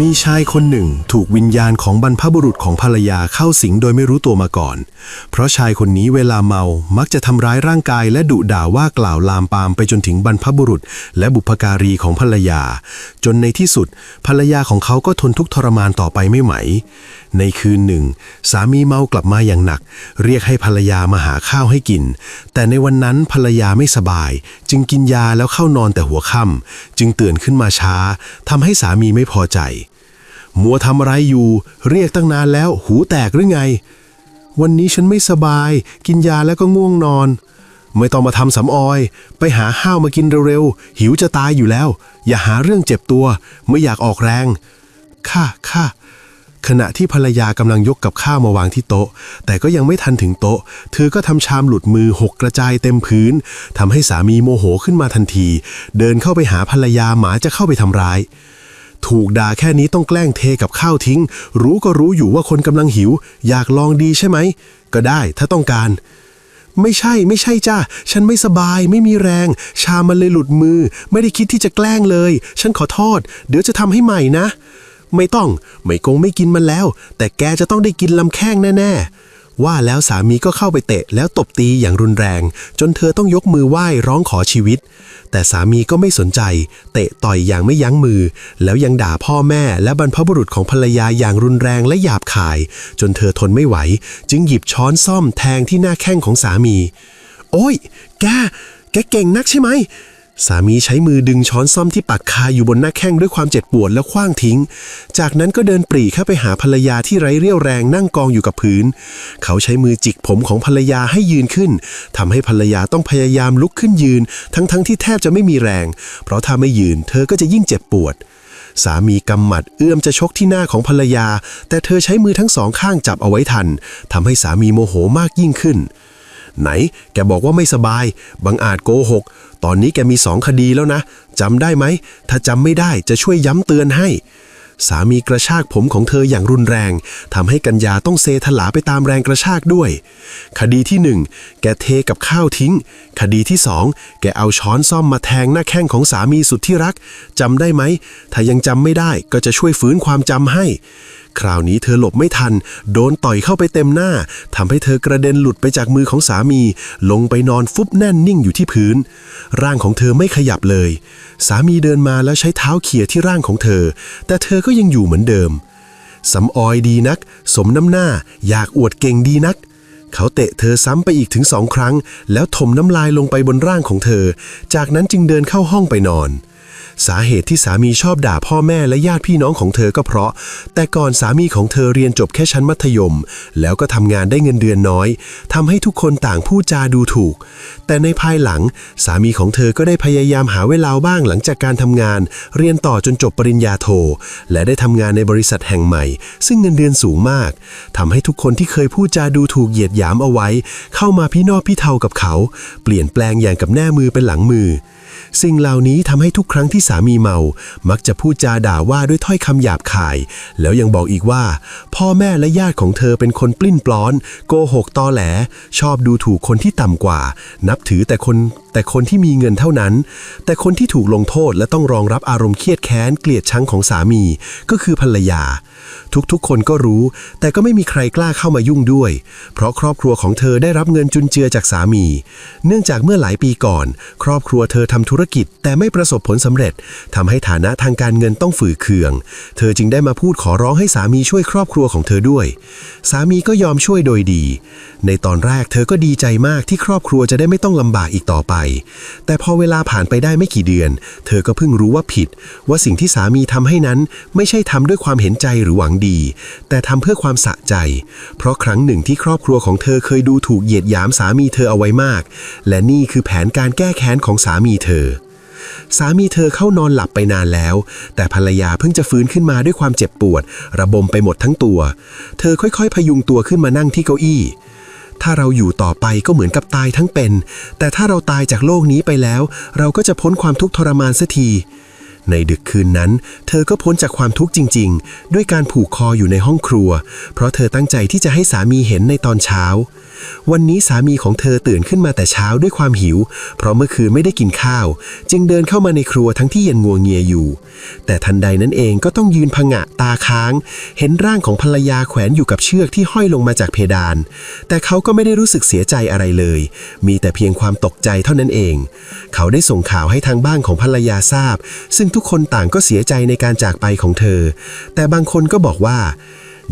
มีชายคนหนึ่งถูกวิญญาณของบรรพบุรุษของภรรยาเข้าสิงโดยไม่รู้ตัวมาก่อน เพราะชายคนนี้เวลาเมามักจะทำร้ายร่างกายและดุด่าว่ากล่าวลามปามไปจนถึงบรรพบุรุษ และบุพการีของภรรยา จนในที่สุด ภรรยาของเขาก็ทนทุกข์ทรมานต่อไปไม่ไหว ในคืนหนึ่ง สามีเมากลับมาอย่างหนัก เรียกให้ภรรยามาหาข้าวให้กิน แต่ในวันนั้นภรรยาไม่สบาย จึงกินยาแล้วเข้านอนแต่หัวค่ำจึงตื่นขึ้นมาช้าทำให้สามีไม่พอใจ มัวทำอะไรอยู่ เรียกตั้งนานแล้ว หูแตกหรือไง วันนี้ฉันไม่สบาย กินยาแล้วก็ง่วงนอน ไม่ต้องมาทำสำออย ไปหาข้าวมากินเร็วๆ หิวจะตายอยู่แล้ว อย่าหาเรื่องเจ็บตัว ไม่อยากออกแรง ค่ะ ค่ะขณะที่ภรรยากำลังยกกับข้าวมาวางที่โต๊ะ แต่ก็ยังไม่ทันถึงโต๊ะ เธอก็ทำชามหลุดมือหกกระจายเต็มพื้นทำให้สามีโมโหขึ้นมาทันที เดินเข้าไปหาภรรยาหมาจะเข้าไปทำร้าย ถูกด่าแค่นี้ต้องแกล้งเทกับข้าวทิ้ง รู้ก็รู้อยู่ว่าคนกำลังหิว อยากลองดีใช่ไหม ก็ได้ถ้าต้องการ ไม่ใช่ไม่ใช่จ้าฉันไม่สบายไม่มีแรง ชามันเลยหลุดมือ ไม่ได้คิดที่จะแกล้งเลย ฉันขอโทษ เดี๋ยวจะทำให้ใหม่นะ ไม่ต้อง ไม่กงไม่กินมันแล้ว แต่แกจะต้องได้กินลำแข้งแน่ๆ ว่าแล้วสามีก็เข้าไปเตะแล้วตบตีอย่างรุนแรง จนเธอต้องยกมือไหว้ร้องขอชีวิต แต่สามีก็ไม่สนใจ เตะต่อยอย่างไม่ยั้งมือ แล้วยังด่าพ่อแม่และบรรพบุรุษของภรรยาอย่างรุนแรงและหยาบคาย จนเธอทนไม่ไหว จึงหยิบช้อนซ่อมแทงที่หน้าแข้งของสามี โอ้ย แก แกเก่งนักใช่ไหม สามีใช้มือดึงช้อนซ่อมที่ปักคาอยู่บนหน้าแข้งด้วยความเจ็บปวดแล้วคว้างทิ้ง จากนั้นก็เดินปรีเข้าไปหาภรรยาที่ไร้เรี่ยวแรงนั่งกองอยู่กับพื้น เขาใช้มือจิกผมของภรรยาให้ยืนขึ้นทำให้ภรรยาต้องพยายามลุกขึ้นยืน ทั้งๆที่แทบจะไม่มีแรง เพราะถ้าไม่ยืนเธอก็จะยิ่งเจ็บปวด สามีกำหมัดเอื้อมจะชกที่หน้าของภรรยา แต่เธอใช้มือทั้งสองข้างจับเอาไว้ทันทำให้สามีโมโหมากยิ่งขึ้น ไหน แกบอกว่าไม่สบาย บังอาจโกหก ตอนนี้แกมีสองคดีแล้วนะจำได้ไหม ถ้าจำไม่ได้จะช่วยย้ำเตือนให้ สามีกระชากผมของเธออย่างรุนแรงทำให้กัญญาต้องเซถลาไปตามแรงกระชากด้วย คดีที่หนึ่งแกเทกับข้าวทิ้ง คดีที่สองแกเอาช้อนซ่อมมาแทงหน้าแข้งของสามีสุดที่รักจำได้ไหม ถ้ายังจำไม่ได้ก็จะช่วยฟื้นความจำให้ คราวนี้เธอหลบไม่ทัน โดนต่อยเข้าไปเต็มหน้าทำให้เธอกระเด็นหลุดไปจากมือของสามี ลงไปนอนฟุบแน่นนิ่งอยู่ที่พื้น ร่างของเธอไม่ขยับเลย สามีเดินมาแล้วใช้เท้าเขี่ยที่ร่างของเธอ แต่เธอก็ยังอยู่เหมือนเดิมสำออยดีนัก สมน้ำหน้า อยากอวดเก่งดีนัก เขาเตะเธอซ้ำไปอีกถึงสองครั้ง แล้วถมน้ำลายลงไปบนร่างของเธอ จากนั้นจึงเดินเข้าห้องไปนอน สาเหตุที่สามีชอบด่าพ่อแม่และญาติพี่น้องของเธอก็เพราะ แต่ก่อนสามีของเธอเรียนจบแค่ชั้นมัธยม แล้วก็ทำงานได้เงินเดือนน้อยทำให้ทุกคนต่างพูดจาดูถูก แต่ในภายหลังสามีของเธอก็ได้พยายามหาเวลาบ้างหลังจากการทำงาน เรียนต่อจนจบปริญญาโท และได้ทำงานในบริษัทแห่งใหม่ ซึ่งเงินเดือนสูงมากทำให้ทุกคนที่เคยพูดจาดูถูกเหยียดหยามเอาไว้ เข้ามาพี่นอพี่เทากับเขา เปลี่ยนแปลงอย่างกับแน่มือเป็นหลังมือ สิ่งเหล่านี้ทำให้ทุกครั้งที่สามีเมา มักจะพูดจาด่าว่าด้วยถ้อยคำหยาบคาย แล้วยังบอกอีกว่า พ่อแม่และญาติของเธอเป็นคนปลิ้นปล้อน โกหกตอแหล ชอบดูถูกคนที่ต่ำกว่า นับถือแต่คน แต่คนที่มีเงินเท่านั้น แต่คนที่ถูกลงโทษและต้องรองรับอารมณ์เครียดแค้นเกลียดชังของสามี ก็คือภรรยา ทุกๆ คนก็รู้ แต่ก็ไม่มีใครกล้าเข้ามายุ่งด้วย เพราะครอบครัวของเธอได้รับเงินจุนเจือจากสามี เนื่องจากเมื่อหลายปีก่อน ครอบครัวเธอทำธุรกิจ แต่ไม่ประสบผลสำเร็จทำให้ฐานะทางการเงินต้องฝืดเคือง เธอจึงได้มาพูดขอร้องให้สามีช่วยครอบครัวของเธอด้วย สามีก็ยอมช่วยโดยดี ในตอนแรกเธอก็ดีใจมากที่ครอบครัวจะได้ไม่ต้องลำบากอีกต่อไปแต่พอเวลาผ่านไปได้ไม่กี่เดือน เธอก็เพิ่งรู้ว่าผิด ว่าสิ่งที่สามีทำให้นั้น ไม่ใช่ทำด้วยความเห็นใจหรือหวังดี แต่ทำเพื่อความสะใจ เพราะครั้งหนึ่งที่ครอบครัวของเธอเคยดูถูกเหยียดหยามสามีเธอเอาไว้มาก และนี่คือแผนการแก้แค้นของสามีเธอสามีเธอเข้านอนหลับไปนานแล้ว แต่ภรรยาเพิ่งจะฟื้นขึ้นมาด้วยความเจ็บปวด ระบมไปหมดทั้งตัว เธอค่อยๆ พยุงตัวขึ้นมานั่งที่เก้าอี้ ถ้าเราอยู่ต่อไปก็เหมือนกับตายทั้งเป็น แต่ถ้าเราตายจากโลกนี้ไปแล้ว เราก็จะพ้นความทุกข์ทรมานสักที ในดึกคืนนั้น เธอก็พ้นจากความทุกข์จริง ๆ ด้วยการผูกคออยู่ในห้องครัว เพราะเธอตั้งใจที่จะให้สามีเห็นในตอนเช้า วันนี้สามีของเธอตื่นขึ้นมาแต่เช้าด้วยความหิว เพราะเมื่อคืนไม่ได้กินข้าว จึงเดินเข้ามาในครัวทั้งที่ยังงัวเงียอยู่ แต่ทันใดนั้นเองก็ต้องยืนผงะตาค้าง เห็นร่างของภรรยาแขวนอยู่กับเชือกที่ห้อยลงมาจากเพดาน แต่เขาก็ไม่ได้รู้สึกเสียใจอะไรเลย มีแต่เพียงความตกใจเท่านั้นเอง เขาได้ส่งข่าวให้ทางบ้านของภรรยาทราบ ซึ่งทุกคนต่างก็เสียใจในการจากไปของเธอ แต่บางคนก็บอกว่า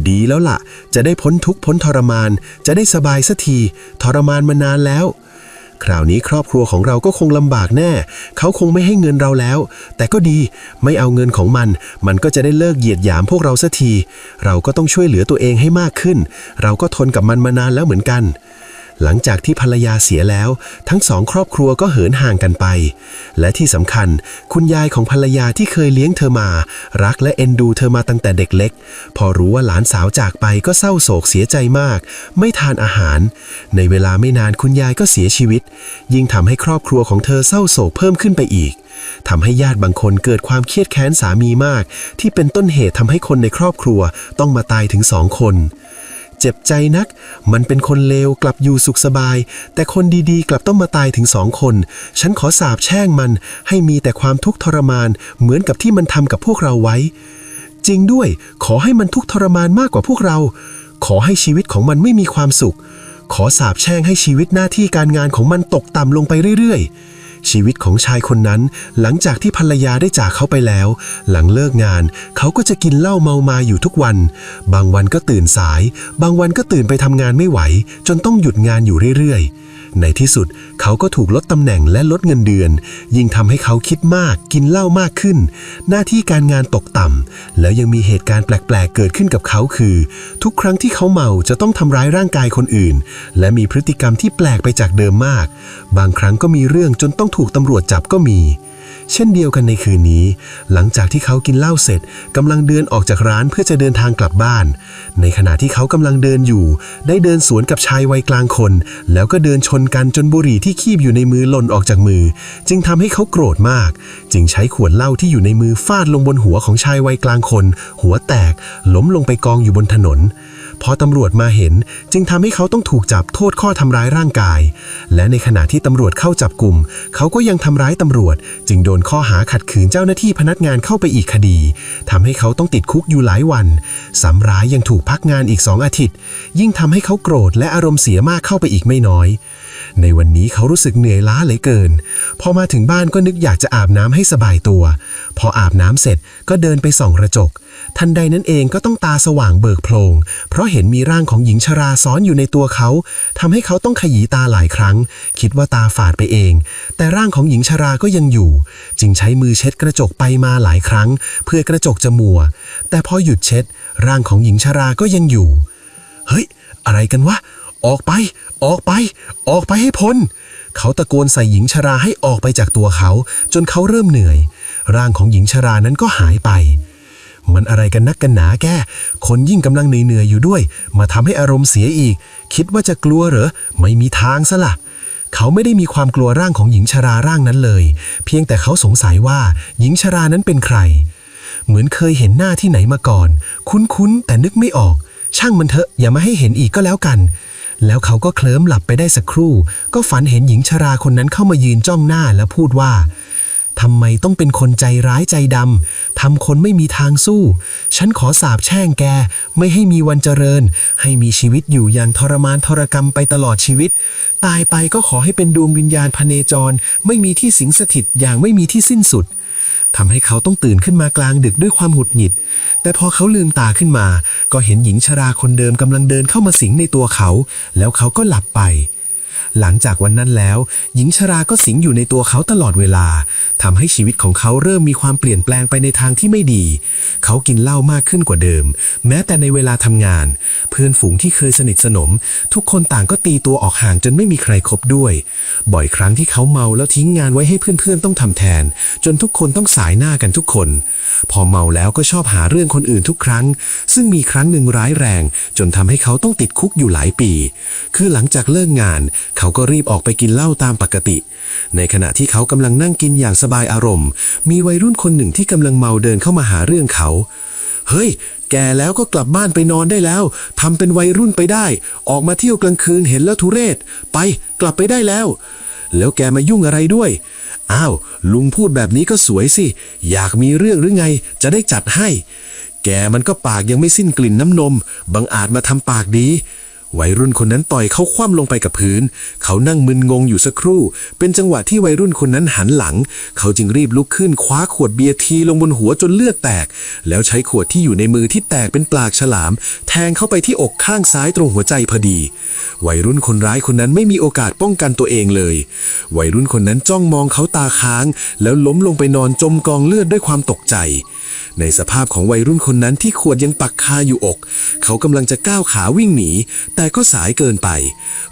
ดีแล้วล่ะ จะได้พ้นทุกข์พ้นทรมาน จะได้สบายสักที ทรมานมานานแล้ว คราวนี้ครอบครัวของเราก็คงลำบากแน่ เขาคงไม่ให้เงินเราแล้ว แต่ก็ดีไม่เอาเงินของมัน มันก็จะได้เลิกเหยียดหยามพวกเราสักที เราก็ต้องช่วยเหลือตัวเองให้มากขึ้น เราก็ทนกับมันมานานแล้วเหมือนกัน หลังจากที่ภรรยาเสียแล้ว ทั้งสองครอบครัวก็เหินห่างกันไป และที่สำคัญ คุณยายของภรรยาที่เคยเลี้ยงเธอมา รักและเอ็นดูเธอมาตั้งแต่เด็กเล็ก พอรู้ว่าหลานสาวจากไปก็เศร้าโศกเสียใจมาก ไม่ทานอาหาร ในเวลาไม่นานคุณยายก็เสียชีวิต ยิ่งทำให้ครอบครัวของเธอเศร้าโศกเพิ่มขึ้นไปอีกทำให้ญาติบางคนเกิดความเครียดแค้นสามีมาก ที่เป็นต้นเหตุทำให้คนในครอบครัวต้องมาตายถึงสองคน เจ็บใจนัก มันเป็นคนเลวกลับอยู่สุขสบาย แต่คนดีๆ กลับต้องมาตายถึงสองคน ฉันขอสาบแช่งมัน ให้มีแต่ความทุกข์ทรมาน เหมือนกับที่มันทำกับพวกเราไว้ จริงด้วย ขอให้มันทุกข์ทรมานมากกว่าพวกเรา ขอให้ชีวิตของมันไม่มีความสุข ขอสาบแช่งให้ชีวิตหน้าที่การงานของมันตกต่ำลงไปเรื่อยๆ ชีวิตของชายคนนั้น หลังจากที่ภรรยาได้จากเขาไปแล้ว หลังเลิกงาน เขาก็จะกินเหล้าเมามาอยู่ทุกวัน บางวันก็ตื่นสาย บางวันก็ตื่นไปทำงานไม่ไหว จนต้องหยุดงานอยู่เรื่อยๆ ในที่สุดเขาก็ถูกลดตำแหน่งและลดเงินเดือน ยิ่งทำให้เขาคิดมากกินเหล้ามากขึ้น หน้าที่การงานตกต่ำแล้วยังมีเหตุการณ์แปลกๆ เกิดขึ้นกับเขาคือ ทุกครั้งที่เขาเมาจะต้องทำร้ายร่างกายคนอื่น และมีพฤติกรรมที่แปลกไปจากเดิมมาก บางครั้งก็มีเรื่องจนต้องถูกตำรวจจับก็มี เช่นเดียวกันในคืนนี้ หลังจากที่เขากินเหล้าเสร็จกำลังเดินออกจากร้านเพื่อจะเดินทางกลับบ้าน ในขณะที่เขากำลังเดินอยู่ ได้เดินสวนกับชายวัยกลางคน แล้วก็เดินชนกันจนบุหรี่ที่คีบอยู่ในมือหล่นออกจากมือ จึงทำให้เขาโกรธมาก จึงใช้ขวดเหล้าที่อยู่ในมือฟาดลงบนหัวของชายวัยกลางคน หัวแตกล้มลงไปกองอยู่บนถนน พอตำรวจมาเห็นจึงทำให้เขาต้องถูกจับโทษข้อทำร้ายร่างกาย และในขณะที่ตำรวจเข้าจับกลุ่ม เขาก็ยังทำร้ายตำรวจ จึงโดนข้อหาขัดขืนเจ้าหน้าที่พนักงานเข้าไปอีกคดีทำให้เขาต้องติดคุกอยู่หลายวันสำร้ายยังถูกพักงานอีกสองอาทิตย์ ยิ่งทำให้เขาโกรธและอารมณ์เสียมากเข้าไปอีกไม่น้อย ในวันนี้เขารู้สึกเหนื่อยล้าเหลือเกิน พอมาถึงบ้านก็นึกอยากจะอาบน้ำให้สบายตัว พออาบน้ำเสร็จก็เดินไปส่องกระจก ทันใดนั้นเองก็ต้องตาสว่างเบิกโพลง เพราะเห็นมีร่างของหญิงชราซ้อนอยู่ในตัวเขาทำให้เขาต้องขยีตาหลายครั้ง คิดว่าตาฝาดไปเอง แต่ร่างของหญิงชราก็ยังอยู่ จึงใช้มือเช็ดกระจกไปมาหลายครั้ง เพื่อกระจกจะมัว แต่พอหยุดเช็ด ร่างของหญิงชราก็ยังอยู่ เฮ้ย อะไรกันวะ ออกไป ออกไป ออกไปให้พ้น เขาตะโกนใส่หญิงชราให้ออกไปจากตัวเขา จนเขาเริ่มเหนื่อย ร่างของหญิงชรานั้นก็หายไป มันอะไรกันนักกันหนาแกคนยิ่งกำลังเหนื่อยอยู่ด้วย มาทำให้อารมณ์เสียอีก คิดว่าจะกลัวเหรอ ไม่มีทางซะละ่ะเขาไม่ได้มีความกลัวร่างของหญิงชราร่างนั้นเลย เพียงแต่เขาสงสัยว่าหญิงชรานั้นเป็นใคร เหมือนเคยเห็นหน้าที่ไหนมาก่อน คุ้นๆแต่นึกไม่ออก ช่างมันเถอะอย่ามาให้เห็นอีกก็แล้วกัน แล้วเขาก็เคลิ้มหลับไปได้สักครู่ ก็ฝันเห็นหญิงชราคนนั้นเข้ามายืนจ้องหน้าแล้วพูดว่าทำไมต้องเป็นคนใจร้ายใจดำ ทำคนไม่มีทางสู้ ฉันขอสาบแช่งแก ไม่ให้มีวันเจริญ ให้มีชีวิตอยู่อย่างทรมานทรกรรมไปตลอดชีวิต ตายไปก็ขอให้เป็นดวงวิญญาณพเนจร ไม่มีที่สิงสถิตอย่างไม่มีที่สิ้นสุด ทำให้เขาต้องตื่นขึ้นมากลางดึกด้วยความหงุดหงิด แต่พอเขาลืมตาขึ้นมา ก็เห็นหญิงชราคนเดิมกำลังเดินเข้ามาสิงในตัวเขา แล้วเขาก็หลับไป หลังจากวันนั้นแล้ว หญิงชราก็สิงอยู่ในตัวเขาตลอดเวลาทำให้ชีวิตของเขาเริ่มมีความเปลี่ยนแปลงไปในทางที่ไม่ดี เขากินเหล้ามากขึ้นกว่าเดิม แม้แต่ในเวลาทำงาน เพื่อนฝูงที่เคยสนิทสนม ทุกคนต่างก็ตีตัวออกห่างจนไม่มีใครครบด้วย บ่อยครั้งที่เขาเมาแล้วทิ้งงานไว้ให้เพื่อนๆต้องทำแทน จนทุกคนต้องสายหน้ากันทุกคน พอเมาแล้วก็ชอบหาเรื่องคนอื่นทุกครั้ง ซึ่งมีครั้งหนึ่งร้ายแรง จนทำให้เขาต้องติดคุกอยู่หลายปี คือหลังจากเลิกงาน เขาก็รีบออกไปกินเหล้าตามปกติ ในขณะที่เขากำลังนั่งกินอย่างสบายอารมณ์ มีวัยรุ่นคนหนึ่งที่กำลังเมาเดินเข้ามาหาเรื่องเขาเฮ้ย แกแล้วก็กลับบ้านไปนอนได้แล้ว ทำเป็นวัยรุ่นไปได้ ออกมาเที่ยวกลางคืนเห็นแล้วทุเรศ ไป กลับไปได้แล้ว แล้วแกมายุ่งอะไรด้วย อ้าว ลุงพูดแบบนี้ก็สวยสิ อยากมีเรื่องหรือไง จะได้จัดให้ แกมันก็ปากยังไม่สิ้นกลิ่นน้ำนม บังอาจมาทำปากดี วัยรุ่นคนนั้นต่อยเขาคว่ำลงไปกับพื้น เขานั่งมึนงงอยู่สักครู่ เป็นจังหวะที่วัยรุ่นคนนั้นหันหลัง เขาจึงรีบลุกขึ้นคว้าขวดเบียร์ทีลงบนหัวจนเลือดแตก แล้วใช้ขวดที่อยู่ในมือที่แตกเป็นปลากฉลาม แทงเข้าไปที่อกข้างซ้ายตรงหัวใจพอดี วัยรุ่นคนร้ายคนนั้นไม่มีโอกาสป้องกันตัวเองเลย วัยรุ่นคนนั้นจ้องมองเขาตาค้าง แล้วล้มลงไปนอนจมกองเลือดด้วยความตกใจ ในสภาพของวัยรุ่นคนนั้นที่ขวดยังปักคาอยู่อก เขากำลังจะก้าวขาวิ่งหนี แต่ก็สายเกินไป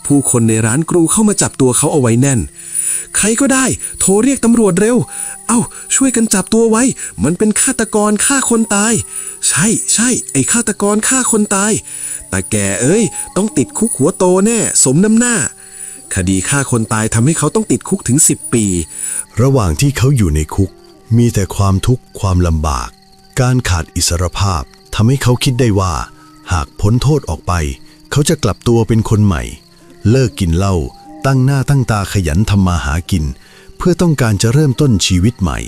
ผู้คนในร้านกรูเข้ามาจับตัวเขาเอาไว้แน่น ใครก็ได้ โทรเรียกตำรวจเร็ว เอ้า ช่วยกันจับตัวไว้ มันเป็นฆาตกรฆ่าคนตาย ใช่ใช่ไอ้ฆาตกรฆ่าคนตายแต่แกเอ้ย ต้องติดคุกหัวโตแน่ สมน้ำหน้าคดีฆ่าคนตายทำให้เขาต้องติดคุกถึง 10 ปี ระหว่างที่เขาอยู่ในคุก มีแต่ความทุกข์ความลำบาก การขาดอิสรภาพทำให้เขาคิดได้ว่า หากพ้นโทษออกไป เขาจะกลับตัวเป็นคนใหม่ เลิกกินเหล้าตั้งหน้าตั้งตาขยันทำมาหากิน เพื่อต้องการจะเริ่มต้นชีวิตใหม่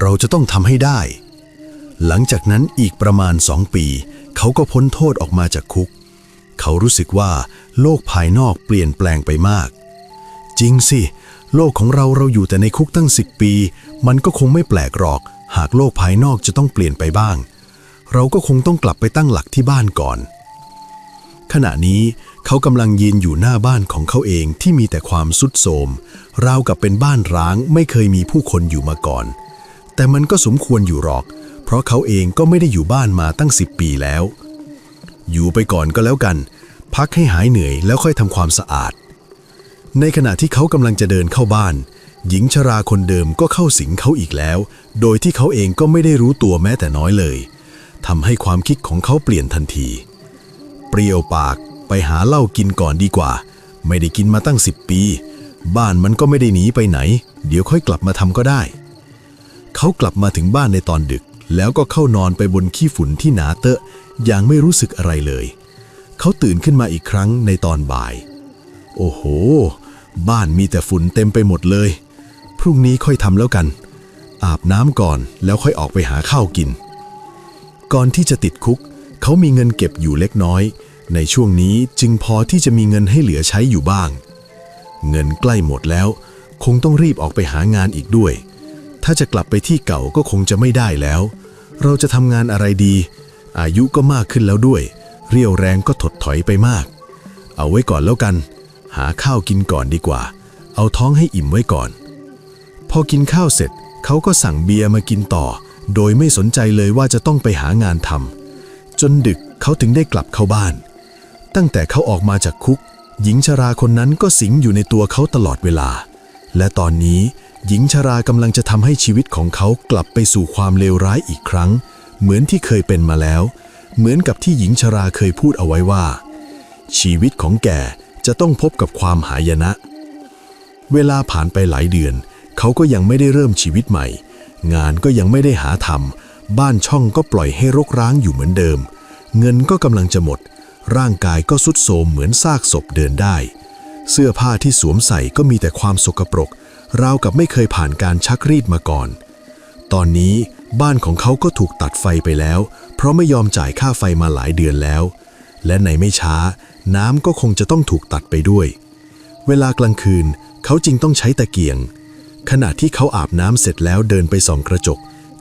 เราจะต้องทำให้ได้ หลังจากนั้นอีกประมาณสองปี เขาก็พ้นโทษออกมาจากคุก เขารู้สึกว่า โลกภายนอกเปลี่ยนแปลงไปมาก จริงสิ โลกของเราเราอยู่แต่ในคุกตั้งสิบปี มันก็คงไม่แปลกหรอก หากโลกภายนอกจะต้องเปลี่ยนไปบ้าง เราก็คงต้องกลับไปตั้งหลักที่บ้านก่อน ขณะนี้เขากำลังยืนอยู่หน้าบ้านของเขาเองที่มีแต่ความสุดโทมราวกับเป็นบ้านร้างไม่เคยมีผู้คนอยู่มาก่อน แต่มันก็สมควรอยู่หรอก เพราะเขาเองก็ไม่ได้อยู่บ้านมาตั้งสิบปีแล้ว อยู่ไปก่อนก็แล้วกัน พักให้หายเหนื่อยแล้วค่อยทำความสะอาด ในขณะที่เขากำลังจะเดินเข้าบ้าน หญิงชราคนเดิมก็เข้าสิงเขาอีกแล้ว โดยที่เขาเองก็ไม่ได้รู้ตัวแม้แต่น้อยเลยทำให้ความคิดของเขาเปลี่ยนทันที เปรี้ยวปากไปหาเหล้ากินก่อนดีกว่า ไม่ได้กินมาตั้งสิบปี บ้านมันก็ไม่ได้หนีไปไหน เดี๋ยวค่อยกลับมาทำก็ได้ เขากลับมาถึงบ้านในตอนดึก แล้วก็เข้านอนไปบนขี้ฝุ่นที่หนาเตอะอย่างไม่รู้สึกอะไรเลย เขาตื่นขึ้นมาอีกครั้งในตอนบ่าย โอ้โห บ้านมีแต่ฝุ่นเต็มไปหมดเลย พรุ่งนี้ค่อยทำแล้วกัน อาบน้ำก่อนแล้วค่อยออกไปหาข้าวกิน ก่อนที่จะติดคุก เขามีเงินเก็บอยู่เล็กน้อย ในช่วงนี้จึงพอที่จะมีเงินให้เหลือใช้อยู่บ้าง เงินใกล้หมดแล้ว คงต้องรีบออกไปหางานอีกด้วย ถ้าจะกลับไปที่เก่าก็คงจะไม่ได้แล้ว เราจะทำงานอะไรดี อายุก็มากขึ้นแล้วด้วย เรี่ยวแรงก็ถดถอยไปมาก เอาไว้ก่อนแล้วกัน หาข้าวกินก่อนดีกว่า เอาท้องให้อิ่มไว้ก่อน อกินข้าวเสร็จ เขาก็สั่งเบียร์มากินต่อ โดยไม่สนใจเลยว่าจะต้องไปหางานทำจนดึกเขาถึงได้กลับเข้าบ้าน ตั้งแต่เขาออกมาจากคุก หญิงชราคนนั้นก็สิงอยู่ในตัวเขาตลอดเวลา และตอนนี้หญิงชรากำลังจะทำให้ชีวิตของเขากลับไปสู่ความเลวร้ายอีกครั้ง เหมือนที่เคยเป็นมาแล้ว เหมือนกับที่หญิงชราเคยพูดเอาไว้ว่า ชีวิตของแกจะต้องพบกับความหายนะ เวลาผ่านไปหลายเดือน เขาก็ยังไม่ได้เริ่มชีวิตใหม่ งานก็ยังไม่ได้หาทำบ้านช่องก็ปล่อยให้รกร้างอยู่เหมือนเดิม เงินก็กำลังจะหมด ร่างกายก็สุดโทมเหมือนซากศพเดินได้ เสื้อผ้าที่สวมใส่ก็มีแต่ความสกปรก ราวกับไม่เคยผ่านการชักรีดมาก่อน ตอนนี้บ้านของเขาก็ถูกตัดไฟไปแล้ว เพราะไม่ยอมจ่ายค่าไฟมาหลายเดือนแล้ว และในไม่ช้า น้ำก็คงจะต้องถูกตัดไปด้วย เวลากลางคืนเขาจึงต้องใช้ตะเกียง ขณะที่เขาอาบน้ำเสร็จแล้วเดินไปส่องกระจก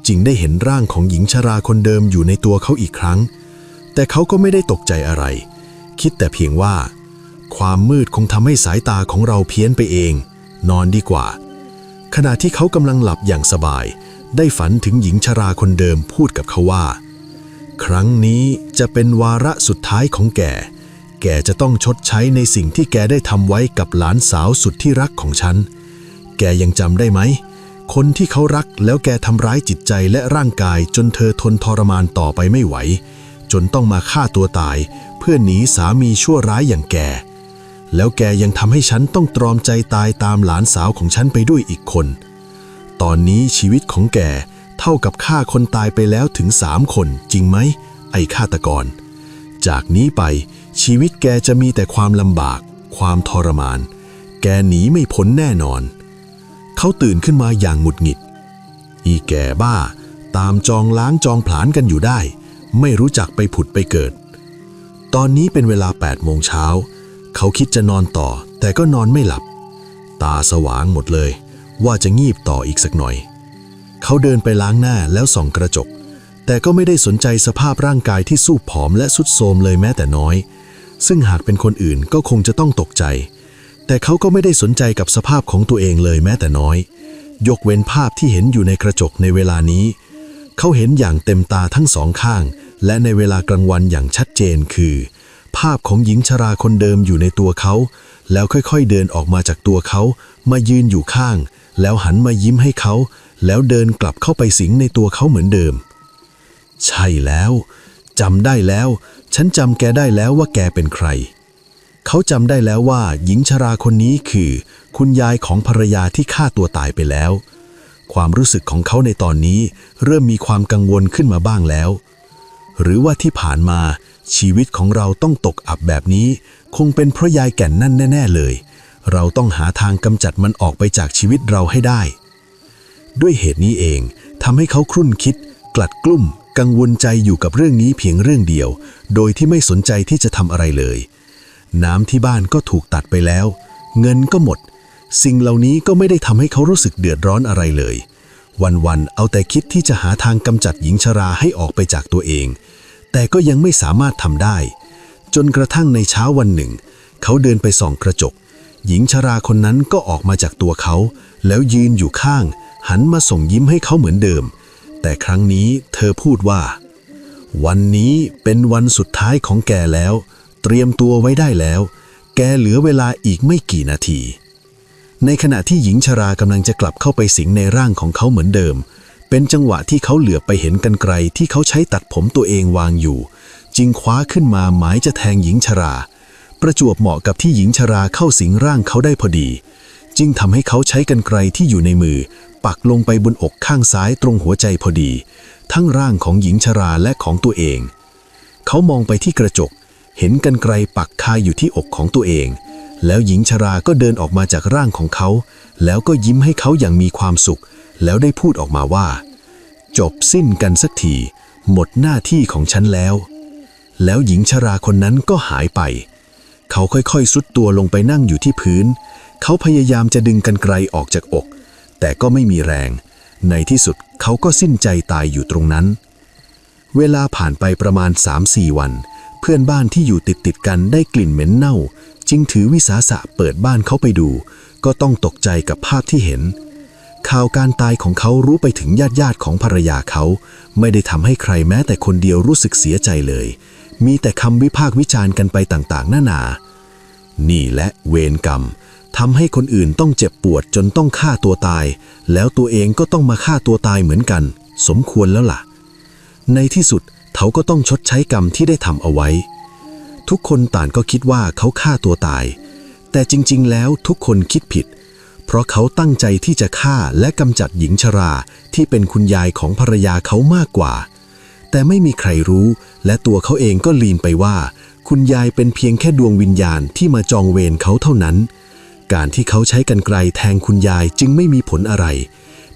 จึงได้เห็นร่างของหญิงชราคนเดิมอยู่ในตัวเขาอีกครั้ง แต่เขาก็ไม่ได้ตกใจอะไร คิดแต่เพียงว่า ความมืดคงทำให้สายตาของเราเพี้ยนไปเอง นอนดีกว่า ขณะที่เขากำลังหลับอย่างสบาย ได้ฝันถึงหญิงชราคนเดิมพูดกับเขาว่า ครั้งนี้จะเป็นวาระสุดท้ายของแกแกจะต้องชดใช้ในสิ่งที่แกได้ทำไว้กับหลานสาวสุดที่รักของฉัน แกยังจำได้ไหม คนที่เขารักแล้วแกทำร้ายจิตใจและร่างกายจนเธอทนทรมานต่อไปไม่ไหว จนต้องมาฆ่าตัวตาย เพื่อหนีสามีชั่วร้ายอย่างแก แล้วแกยังทำให้ฉันต้องตรอมใจตายตามหลานสาวของฉันไปด้วยอีกคน ตอนนี้ชีวิตของแกเท่ากับฆ่าคนตายไปแล้วถึงสามคน จริงไหม ไอ้ฆาตกร จากนี้ไปชีวิตแกจะมีแต่ความลำบาก ความทรมาน แกหนีไม่พ้นแน่นอน เขาตื่นขึ้นมาอย่างหงุดหงิด อีแก่บ้าตามจองล้างจองผลาญกันอยู่ได้ ไม่รู้จักไปผุดไปเกิด ตอนนี้เป็นเวลา8โมงเช้า เขาคิดจะนอนต่อ แต่ก็นอนไม่หลับ ตาสว่างหมดเลย ว่าจะงีบต่ออีกสักหน่อย เขาเดินไปล้างหน้าแล้วส่องกระจก แต่ก็ไม่ได้สนใจสภาพร่างกายที่สู้ผอมและสุดโทรมเลยแม้แต่น้อย ซึ่งหากเป็นคนอื่นก็คงจะต้องตกใจ แต่เขาก็ไม่ได้สนใจกับสภาพของตัวเองเลยแม้แต่น้อย ยกเว้นภาพที่เห็นอยู่ในกระจกในเวลานี้ เขาเห็นอย่างเต็มตาทั้งสองข้าง และในเวลากลางวันอย่างชัดเจนคือ ภาพของหญิงชราคนเดิมอยู่ในตัวเขา แล้วค่อยๆเดินออกมาจากตัวเขา มายืนอยู่ข้าง แล้วหันมายิ้มให้เขา แล้วเดินกลับเข้าไปสิงในตัวเขาเหมือนเดิม ใช่แล้วจำได้แล้ว ฉันจำแกได้แล้วว่าแกเป็นใคร เขาจำได้แล้วว่าหญิงชราคนนี้คือ คุณยายของภรรยาที่ฆ่าตัวตายไปแล้ว ความรู้สึกของเขาในตอนนี้เริ่มมีความกังวลขึ้นมาบ้างแล้ว หรือว่าที่ผ่านมาชีวิตของเราต้องตกอับแบบนี้ คงเป็นเพราะยายแก่นนั่นแน่ ๆ เลย เราต้องหาทางกำจัดมันออกไปจากชีวิตเราให้ได้ ด้วยเหตุนี้เองทำให้เขาครุ่นคิด กลัดกลุ้ม กังวลใจอยู่กับเรื่องนี้เพียงเรื่องเดียว โดยที่ไม่สนใจที่จะทำอะไรเลย น้ำที่บ้านก็ถูกตัดไปแล้ว เงินก็หมด สิ่งเหล่านี้ก็ไม่ได้ทำให้เขารู้สึกเดือดร้อนอะไรเลย วันๆเอาแต่คิดที่จะหาทางกำจัดหญิงชราให้ออกไปจากตัวเอง แต่ก็ยังไม่สามารถทำได้ จนกระทั่งในเช้าวันหนึ่ง เขาเดินไปส่องกระจก หญิงชราคนนั้นก็ออกมาจากตัวเขา แล้วยืนอยู่ข้าง หันมาส่งยิ้มให้เขาเหมือนเดิม แต่ครั้งนี้เธอพูดว่าวันนี้เป็นวันสุดท้ายของแกแล้ว เตรียมตัวไว้ได้แล้ว แกเหลือเวลาอีกไม่กี่นาที ในขณะที่หญิงชรากำลังจะกลับเข้าไปสิงในร่างของเขาเหมือนเดิม เป็นจังหวะที่เขาเหลือไปเห็นกันไกลที่เขาใช้ตัดผมตัวเองวางอยู่ จึงคว้าขึ้นมาหมายจะแทงหญิงชรา ประจวบเหมาะกับที่หญิงชราเข้าสิงร่างเขาได้พอดี จึงทำให้เขาใช้กันไกลที่อยู่ในมือ ปักลงไปบนอกข้างซ้ายตรงหัวใจพอดี ทั้งร่างของหญิงชราและของตัวเอง เขามองไปที่กระจก เห็นกันไกลปักคาอยู่ที่อกของตัวเอง แล้วหญิงชราก็เดินออกมาจากร่างของเขา แล้วก็ยิ้มให้เขาอย่างมีความสุข แล้วได้พูดออกมาว่า จบสิ้นกันสักที หมดหน้าที่ของฉันแล้ว แล้วหญิงชราคนนั้นก็หายไป เขาค่อยๆ สุดตัวลงไปนั่งอยู่ที่พื้น เขาพยายามจะดึงกันไกลออกจากอก แต่ก็ไม่มีแรง ในที่สุดเขาก็สิ้นใจตายอยู่ตรงนั้น เวลาผ่านไปประมาณ 3-4 วันเพื่อนบ้านที่อยู่ติดติดกันได้กลิ่นเหม็นเน่า จึงถือวิสาสะเปิดบ้านเขาไปดู ก็ต้องตกใจกับภาพที่เห็น ข่าวการตายของเขารู้ไปถึงญาติญาติของภรรยาเขา ไม่ได้ทำให้ใครแม้แต่คนเดียวรู้สึกเสียใจเลย มีแต่คำวิพากษ์วิจารณ์กันไปต่างๆ นานา นี่และเวรกรรมทำให้คนอื่นต้องเจ็บปวดจนต้องฆ่าตัวตาย แล้วตัวเองก็ต้องมาฆ่าตัวตายเหมือนกัน สมควรแล้วล่ะ ในที่สุด เขาก็ต้องชดใช้กรรมที่ได้ทำเอาไว้ ทุกคนต่างก็คิดว่าเขาฆ่าตัวตาย แต่จริงๆ แล้วทุกคนคิดผิด เพราะเขาตั้งใจที่จะฆ่าและกำจัดหญิงชราที่เป็นคุณยายของภรรยาเขามากกว่า แต่ไม่มีใครรู้ และตัวเขาเองก็ลีนไปว่า คุณยายเป็นเพียงแค่ดวงวิญญาณที่มาจองเวรเขาเท่านั้น การที่เขาใช้กันไกลแทงคุณยายจึงไม่มีผลอะไร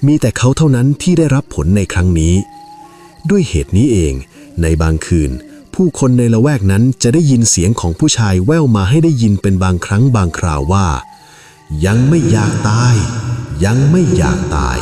มีแต่เขาเท่านั้นที่ได้รับผลในครั้งนี้ ด้วยเหตุนี้เอง ในบางคืน ผู้คนในละแวกนั้นจะได้ยินเสียงของผู้ชายแว่วมาให้ได้ยินเป็นบางครั้งบางคราวว่า ยังไม่อยากตาย ยังไม่อยากตาย